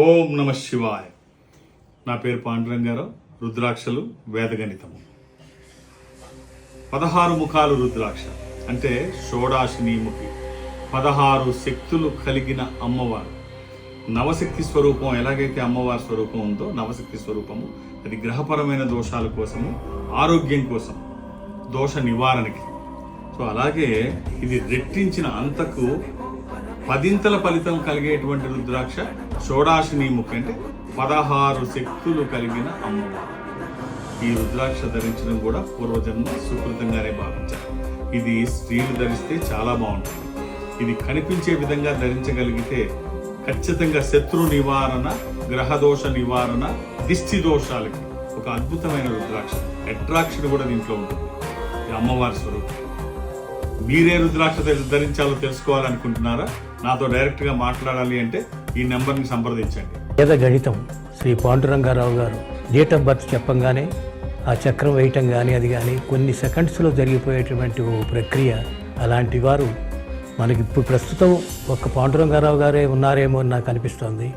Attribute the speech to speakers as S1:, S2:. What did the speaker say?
S1: ఓం నమ శివాయ. నా పేరు పాండురంగారావు రుద్రాక్షలు వేదగణితము. పదహారు ముఖాలు రుద్రాక్ష అంటే షోడాశినీముఖి పదహారు శక్తులు కలిగిన అమ్మవారు. నవశక్తి స్వరూపం ఎలాగైతే అమ్మవారి స్వరూపం ఉందో నవశక్తి స్వరూపము అది గ్రహపరమైన దోషాల కోసము ఆరోగ్యం కోసం దోష నివారణకి. సో అలాగే ఇది రెట్టించిన అంతకు పదింతల ఫలితం కలిగేటువంటి రుద్రాక్ష షోడాశిని ముఖి అంటే పదహారు శక్తులు కలిగిన అమ్మవారు ఈ రుద్రాక్ష ధరించడం కూడా పూర్వజన్మ సుకృతంగానే భావించారు. ఇది స్త్రీలు ధరిస్తే చాలా బాగుంటుంది. ఇది కనిపించే విధంగా ధరించగలిగితే ఖచ్చితంగా శత్రు నివారణ గ్రహదోష నివారణ దిష్టి దోషాలకి ఒక అద్భుతమైన రుద్రాక్ష అట్రాక్షన్ కూడా దీంట్లో ఉంటుంది. అమ్మవారి స్వరూపం. మీరే రుద్రాక్ష ధరించాలో తెలుసుకోవాలనుకుంటున్నారా? నాతో డైరెక్ట్గా మాట్లాడాలి అంటే ఈ నెంబర్ని సంప్రదించండి.
S2: వేద గణితం శ్రీ పాండురంగారావు గారు డేట్ ఆఫ్ బర్త్ చెప్పంగానే ఆ చక్రం వేయటం కానీ అది కానీ కొన్ని సెకండ్స్లో జరిగిపోయేటువంటి ఓ ప్రక్రియ అలాంటి వారు మనకి ఇప్పుడు ప్రస్తుతం ఒక్క పాండురంగారావు గారే ఉన్నారేమో అని నాకు అనిపిస్తోంది.